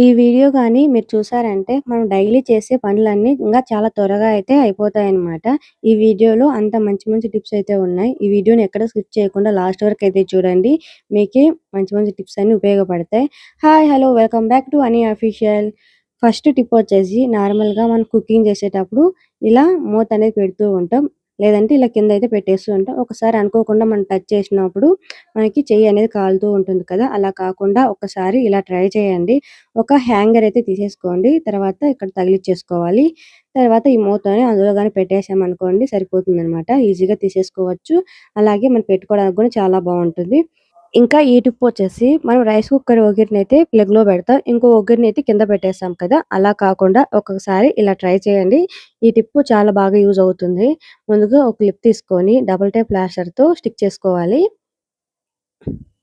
ఈ వీడియో కానీ మీరు చూసారంటే మనం డైలీ చేసే పనులన్నీ ఇంకా చాలా త్వరగా అయితే అయిపోతాయన్నమాట. ఈ వీడియోలో అంత మంచి మంచి టిప్స్ అయితే ఉన్నాయి. ఈ వీడియోని ఎక్కడ స్కిప్ చేయకుండా లాస్ట్ వరకు అయితే చూడండి. మీకే మంచి మంచి టిప్స్ అన్ని ఉపయోగపడతాయి. Hi hello welcome back to Ani official. First tip వచ్చేసి నార్మల్‌గా మనం కుకింగ్ చేసేటప్పుడు ఇలా మూత అనేది పెడుతూ ఉంటాం. లేదంటే ఇలా కింద అయితే పెట్టేస్తూ ఉంటాం. ఒకసారి అనుకోకుండా మనం టచ్ చేసినప్పుడు మనకి చెయ్యి అనేది కాలుతూ ఉంటుంది కదా! అలా కాకుండా ఒకసారి ఇలా ట్రై చేయండి. ఒక హ్యాంగర్ అయితే తీసేసుకోండి. తర్వాత ఇక్కడ తగిలిచ్చేసుకోవాలి. తర్వాత ఈ మూతని అందులో కానీ పెట్టేసామనుకోండి సరిపోతుందనమాట. ఈజీగా తీసేసుకోవచ్చు. అలాగే మనం పెట్టుకోవడానికి కూడా చాలా బాగుంటుంది ఇంకా ఈ టిప్ వచ్చేసి మనం రైస్ కుక్కర్ ఒగిరినైతే ప్లగ్‌లో పెడతాం. ఇంకో ఒగిరినైతే కింద పెట్టేస్తాం కదా! అలా కాకుండా ఒక్కొక్కసారి ఇలా ట్రై చేయండి. ఈ టిప్ చాలా బాగా యూజ్ అవుతుంది. ముందుగా ఒక క్లిప్ తీసుకొని డబుల్ టైప్ ప్లాస్టర్‌తో స్టిక్ చేసుకోవాలి.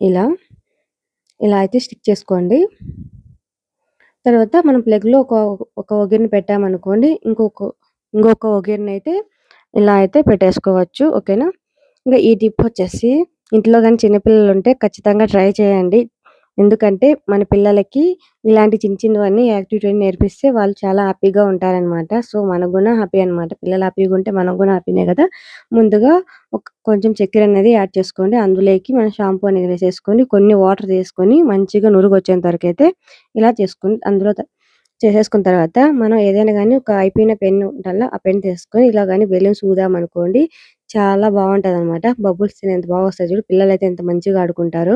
ఇలా. ఇలా అయితే స్టిక్ చేసుకోండి. తర్వాత మనం ప్లగ్‌లో ఒక ఒక ఒగిరిని పెట్టామనుకోండి. ఇంకొక ఇంకొక ఒగిరినైతే ఇలా అయితే పెట్టేసుకోవచ్చు. ఓకేనా? ఇంకా ఈ టిప్ వచ్చేసి ఇంట్లో కానీ చిన్న పిల్లలుంటే ఖచ్చితంగా ట్రై చేయండి. ఎందుకంటే మన పిల్లలకి ఇలాంటి చిన్న చిన్నవన్నీ యాక్టివిటీ నేర్పిస్తే వాళ్ళు చాలా హ్యాపీగా ఉంటారనమాట. సో, మనకు కూడా హ్యాపీ అనమాట. పిల్లలు హ్యాపీగా ఉంటే మనం కూడా హ్యాపీనే కదా ముందుగా ఒక కొంచెం చక్కెర అనేది యాడ్ చేసుకోండి. అందులోకి మనం షాంపూ అనేది వేసేసుకొని కొన్ని వాటర్ తీసుకొని మంచిగా నురుగొచ్చేంత వరకైతే ఇలా చేసుకొని అందులో చేసేసుకున్న తర్వాత మనం ఏదైనా కానీ ఒక అయిపోయిన పెన్ ఉంటల్ల ఆ పెన్ తీసుకొని ఇలా కానీ బెలూన్స్ ఊదామనుకోండి చాలా బాగుంటది అనమాట బబుల్స్ ఎంత బాగా వస్తాయి చూడు అయితే ఎంత మంచిగా ఆడుకుంటారు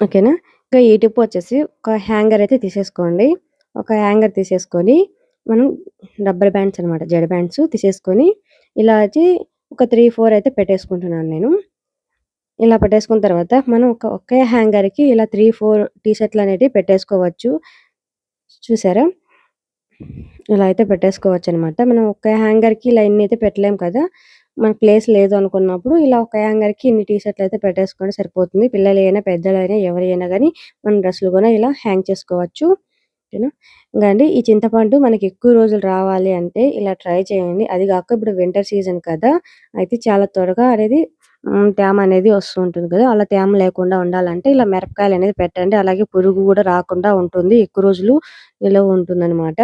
ఓకేనా? ఇంకా ఈ టిప్ వచ్చేసి ఒక హ్యాంగర్ అయితే తీసేసుకోండి. ఒక హ్యాంగర్ తీసేసుకొని మనం రబ్బర్ బ్యాండ్స్ అనమాట. జడ బ్యాండ్స్ తీసేసుకొని ఇలా వచ్చి ఒక 3, 4 అయితే పెట్టేసుకుంటున్నాను నేను. ఇలా పెట్టేసుకున్న తర్వాత మనం ఒక ఒకే హ్యాంగర్‌కి ఇలా 3, 4 టీ షర్ట్‌లనేటివి పెట్టేసుకోవచ్చు. చూసారా? ఇలా అయితే పెట్టేసుకోవచ్చు అనమాట మనం ఒక హ్యాంగర్‌కి ఇలా ఇన్ని అయితే పెట్టలేము కదా! మన ప్లేస్ లేదు అనుకున్నప్పుడు ఇలా ఒక హ్యాంగర్‌కి ఇన్ని టీ షర్ట్‌లయితే పెట్టేసుకుంటే సరిపోతుంది. పిల్లలు అయినా పెద్దలు అయినా ఎవరైనా కానీ మన డ్రెస్సులు కూడా ఇలా హ్యాంగ్ చేసుకోవచ్చు. ఓకేనా? ఇంకా అండి ఈ చింతపండు మనకి ఎక్కువ రోజులు రావాలి అంటే ఇలా ట్రై చేయండి. అది కాక ఇప్పుడు వింటర్ సీజన్ కదా! అయితే చాలా త్వరగా అనేది తేమ అనేది వస్తూ ఉంటుంది కదా! అలా తేమ లేకుండా ఉండాలంటే ఇలా మిరపకాయలు అనేది పెట్టండి. అలాగే పురుగు కూడా రాకుండా ఉంటుంది. ఎక్కువ రోజులు నిలవ ఉంటుందన్నమాట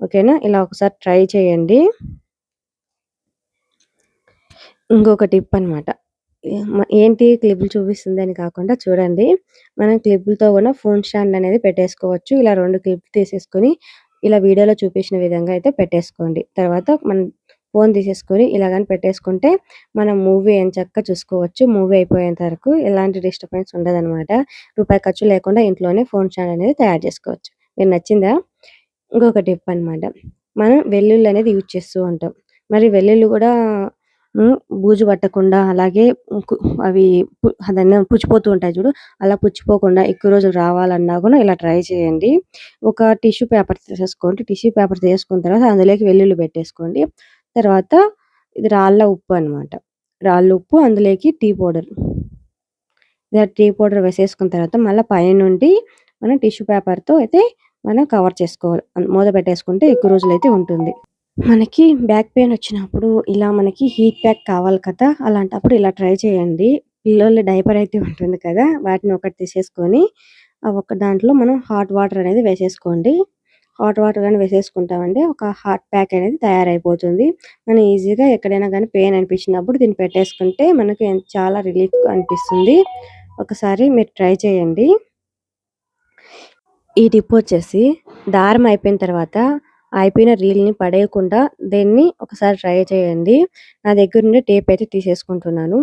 ఓకేనా? ఇలా ఒకసారి ట్రై చేయండి. ఇంకొక టిప్ అనమాట. ఏంటి క్లిప్‌లు అని కాకుండా చూడండి. మనం క్లిప్‌లతో కూడా ఫోన్ స్టాండ్ అనేది పెట్టేసుకోవచ్చు. ఇలా రెండు క్లిప్‌లు తీసేసుకొని ఇలా వీడియోలో చూపించిన విధంగా అయితే పెట్టేసుకోండి. తర్వాత మనం ఫోన్ తీసేసుకొని ఇలా కానీ పెట్టేసుకుంటే మనం మూవీ ఎంచక్కా చూసుకోవచ్చు. మూవీ అయిపోయేంత వరకు ఎలాంటి డిస్టర్బెన్స్ ఉండదనమాట. రూపాయి ఖర్చు లేకుండా ఇంట్లోనే ఫోన్ స్టాండ్ అనేది తయారు చేసుకోవచ్చు. మీరు నచ్చిందా? ఇంకొక టిప్ అనమాట. మనం వెల్లుల్లి అనేది యూజ్ చేస్తూ ఉంటాం. మరి వెల్లుల్లి కూడా బూజు పట్టకుండా అలాగే అవి పు దాన్ని పుచ్చిపోతూ ఉంటాయి చూడు. అలా పుచ్చిపోకుండా ఎక్కువ రోజులు రావాలన్నా కూడా ఇలా ట్రై చేయండి. ఒక టిష్యూ పేపర్ తీసేసుకోండి. టిష్యూ పేపర్ తీసుకున్న తర్వాత అందులోకి వెల్లుల్లి పెట్టేసుకోండి. తర్వాత ఇది రాళ్ళ ఉప్పు అనమాట. రాళ్ళ ఉప్పు అందులోకి టీ పౌడర్. ఇలా టీ పౌడర్ వేసేసుకున్న తర్వాత మళ్ళీ పైనుండి మనం టిష్యూ పేపర్‌తో అయితే మనం కవర్ చేసుకోవాలి. మూత పెట్టేసుకుంటే ఎక్కువ రోజులైతే ఉంటుంది. మనకి బ్యాక్ పెయిన్ వచ్చినప్పుడు ఇలా మనకి హీట్ ప్యాక్ కావాలి కదా! అలాంటప్పుడు ఇలా ట్రై చేయండి. పిల్లోల డైపర్ అయితే ఉంటుంది కదా! వాటిని ఒకటి తీసేసుకొని ఒక దాంట్లో మనం హాట్ వాటర్ అనేది వేసేసుకోండి. హాట్ వాటర్ కానీ వేసేసుకుంటామంటే ఒక హాట్ ప్యాక్ అనేది తయారైపోతుంది. మనం ఈజీగా ఎక్కడైనా కానీ పెయిన్ అనిపించినప్పుడు దీన్ని పెట్టేసుకుంటే మనకి చాలా రిలీఫ్‌గా అనిపిస్తుంది. ఒకసారి మీరు ట్రై చేయండి. ఈ టిప్ వచ్చేసి దారం అయిపోయిన తర్వాత అయిపోయిన రీల్‌ని పడేయకుండా దీన్ని ఒకసారి ట్రై చేయండి. నా దగ్గర నుండి టేప్ అయితే తీసేసుకుంటున్నాను.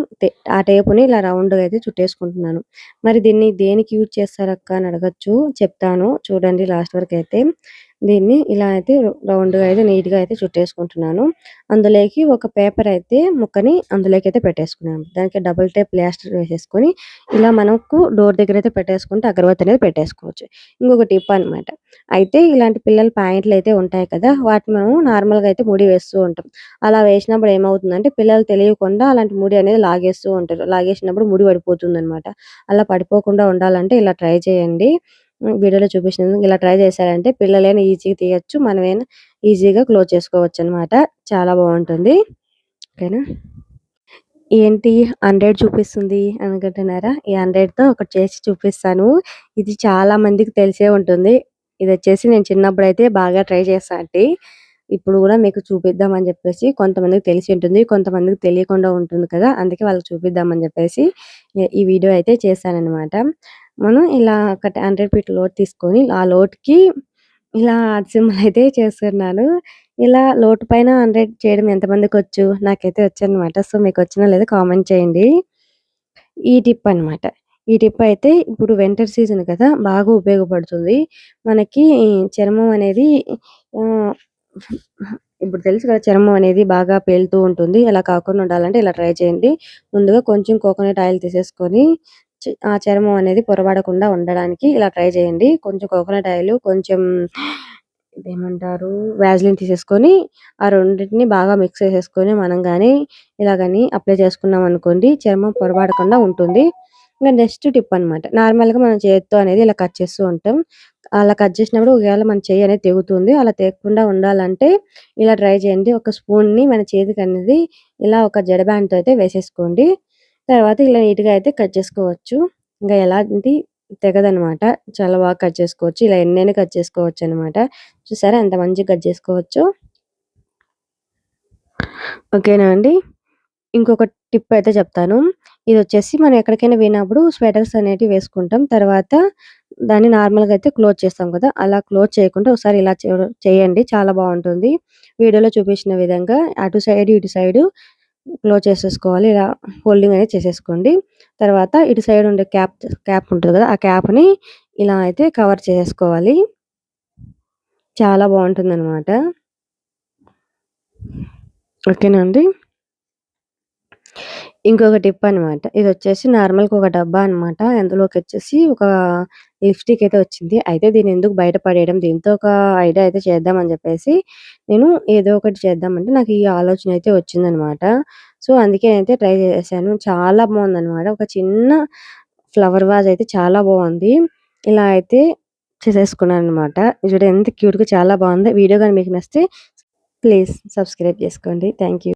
ఆ టేపుని ఇలా రౌండ్‌గా అయితే చుట్టేసుకుంటున్నాను. మరి దీన్ని దేనికి యూజ్ చేస్తారక్క అని అడగొచ్చు. చెప్తాను చూడండి లాస్ట్ వరకు అయితే దీన్ని ఇలా అయితే రౌండ్‌గా అయితే నీట్‌గా అయితే చుట్టేసుకుంటున్నాను. అందులోకి ఒక పేపర్ అయితే ముక్కని అందులోకి అయితే పెట్టేసుకున్నాను. దానికి డబుల్ టైప్ ప్లాస్టర్ వేసేసుకొని ఇలా మనకు డోర్ దగ్గర అయితే పెట్టేసుకుంటే అగరబత్తి అనేది పెట్టేసుకోవచ్చు. ఇంకొక టిప్ అనమాట. అయితే ఇలాంటి పిల్లల ప్యాంట్‌లయితే ఉంటాయి కదా! వాటిని మనం నార్మల్‌గా అయితే ముడి వేస్తూ ఉంటాం. అలా వేసినప్పుడు ఏమవుతుందంటే పిల్లలు తెలియకుండా అలాంటి ముడి అనేది లాగేస్తూ ఉంటారు. లాగేసినప్పుడు ముడి పడిపోతుందనమాట. అలా పడిపోకుండా ఉండాలంటే ఇలా ట్రై చేయండి. వీడియోలో చూపించినందుకు ఇలా ట్రై చేశారంటే పిల్లలైనా ఈజీగా తీయచ్చు మనమైనా ఈజీగా క్లోజ్ చేసుకోవచ్చు అనమాట చాలా బాగుంటుంది ఓకేనా? ఏంటి 100 చూపిస్తుంది అనుకుంటున్నారా? ఈ 100తో ఒకటి చేసి చూపిస్తాను. ఇది చాలా మందికి తెలిసే ఉంటుంది. ఇది వచ్చేసి నేను చిన్నప్పుడు అయితే బాగా ట్రై చేశా ఇప్పుడు కూడా మీకు చూపిద్దాం అని కొంతమందికి తెలిసి ఉంటుంది. కొంతమందికి తెలియకుండా ఉంటుంది కదా! అందుకే వాళ్ళకి చూపిద్దాం అని ఈ వీడియో అయితే చేశానమాట మనం ఇలా ఒక 100 ఫీట్ లోడ్ తీసుకొని ఆ లోటుకి ఇలా హార్ట్ అయితే చేస్తున్నాను. ఇలా లోటు పైన 100 చేయడం ఎంతమందికొచ్చు? నాకైతే వచ్చనమాట. సో, మీకు వచ్చినా లేదా కామెంట్ చేయండి. ఈ టిప్ అనమాట. ఈ టిప్ అయితే ఇప్పుడు వింటర్ సీజన్ కదా! బాగా ఉపయోగపడుతుంది. మనకి చర్మం అనేది ఇప్పుడు తెలుసు కదా! చర్మం అనేది బాగా పేలుతూ ఉంటుంది. అలా కాకుండా ఉండాలంటే ఇలా ట్రై చేయండి. ముందుగా కొంచెం కోకోనట్ ఆయిల్ తీసేసుకొని ఆ చర్మం అనేది పొరబడకుండా ఉండడానికి ఇలా ట్రై చేయండి. కొంచెం కోకోనట్ ఆయిల్ కొంచెం ఇదేమంటారు వ్యాజ్లిన్ తీసేసుకొని ఆ రెండిటిని బాగా మిక్స్ చేసేసుకొని మనం కానీ ఇలా కానీ అప్లై చేసుకున్నాం అనుకోండి చర్మం పొరబడకుండా ఉంటుంది. ఇంకా నెక్స్ట్ టిప్ అనమాట. నార్మల్‌గా మనం చేత్తో అనేది ఇలా కట్ చేస్తూ ఉంటాం. అలా కట్ చేసినప్పుడు ఒకవేళ మన చెయ్యి అనేది తెగుతుంది. అలా తెగకుండా ఉండాలంటే ఇలా ట్రై చేయండి. ఒక స్పూన్‌ని మన చేతికి అనేది ఇలా ఒక జడ బ్యాండ్‌తో అయితే వేసేసుకోండి. తర్వాత ఇలా నీట్‌గా అయితే కట్ చేసుకోవచ్చు. ఇంకా ఎలాంటి తెగదనమాట. చాలా బాగా కట్ చేసుకోవచ్చు. ఇలా ఎన్నైనా కట్ చేసుకోవచ్చు అనమాట చూసారా ఎంత మంచిగా కట్ చేసుకోవచ్చు ఓకేనా అండి. ఇంకొక టిప్ అయితే చెప్తాను. ఇది వచ్చేసి మనం ఎక్కడికైనా పోయినప్పుడు స్వెటర్స్ అనేటివి వేసుకుంటాం. తర్వాత దాన్ని నార్మల్‌గా అయితే క్లోజ్ చేస్తాం కదా! అలా క్లోజ్ చేయకుండా ఒకసారి ఇలా చేయండి. చాలా బాగుంటుంది వీడియోలో చూపించిన విధంగా అటు సైడ్, ఇటు సైడు క్లోజ్ చేసేసుకోవాలి. ఇలా హోల్డింగ్ అనేది చేసేసుకోండి. తర్వాత ఇటు సైడ్ ఉండే క్యాప్ క్యాప్ ఉంటుంది కదా! ఆ క్యాప్‌ని ఇలా అయితే కవర్ చేసేసుకోవాలి. చాలా బావుంటుందనమాట. ఓకేనా అండి. ఇంకొక టిప్ అనమాట. ఇదొచ్చేసి నార్మల్‌గా ఒక డబ్బా అనమాట. అందులోకొచ్చేసి ఒక లిప్‌స్టిక్ అయితే వచ్చింది. అయితే దీన్ని ఎందుకు బయట పడేయడం, దీంతో ఒక ఐడియా అయితే చేద్దాం అని చెప్పేసి నేను ఏదో ఒకటి చేద్దామంటే నాకు ఈ ఆలోచన అయితే వచ్చిందనమాట. సో, అందుకే అయితే ట్రై చేశాను. చాలా బాగుందనమాట ఒక చిన్న ఫ్లవర్ వాజ్ అయితే చాలా బాగుంది ఇలా అయితే చేసేసుకున్నాననమాట. చూడు ఎంత క్యూట్‌గా చాలా బాగుంది వీడియో కానీ మీకు నచ్చితే ప్లీజ్ సబ్స్క్రైబ్ చేసుకోండి. Thank you.